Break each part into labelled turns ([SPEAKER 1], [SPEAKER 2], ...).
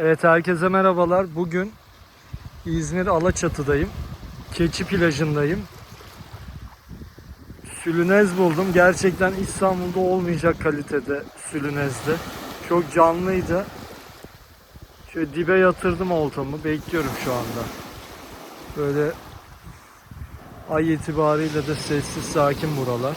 [SPEAKER 1] Evet herkese merhabalar. Bugün İzmir Alaçatı'dayım. Keçi plajındayım. Sülünez buldum. Gerçekten İstanbul'da olmayacak kalitede sülünezdi. Çok canlıydı. Şöyle dibe yatırdım oltamı. Bekliyorum şu anda. Böyle ay itibariyle de sessiz sakin buralar.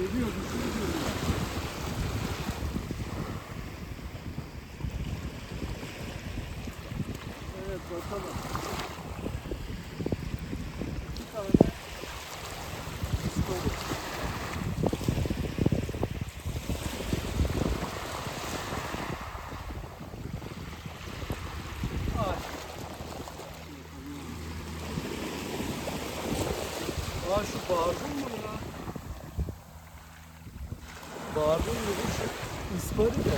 [SPEAKER 1] Evet bakalım. İki tane. Ay. Aa şu bağırdın mı mı bu şu ispari de.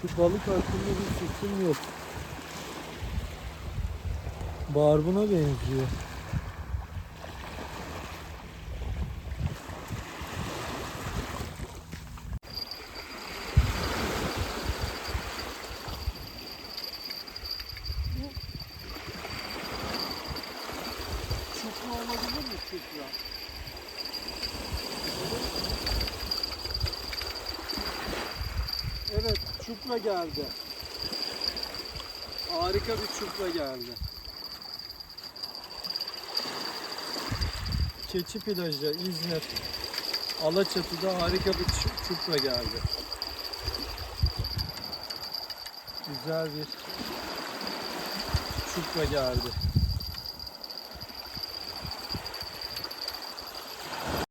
[SPEAKER 1] Şu balık hakkında bir fikrim yok. Barbuna benziyor. Çupra olabilir mi çupra? Evet, çupra geldi. Harika bir çupra geldi. Keçi plajı, İzmir, Alaçatı'da harika bir çu- çupra geldi. Güzel bir çupra geldi.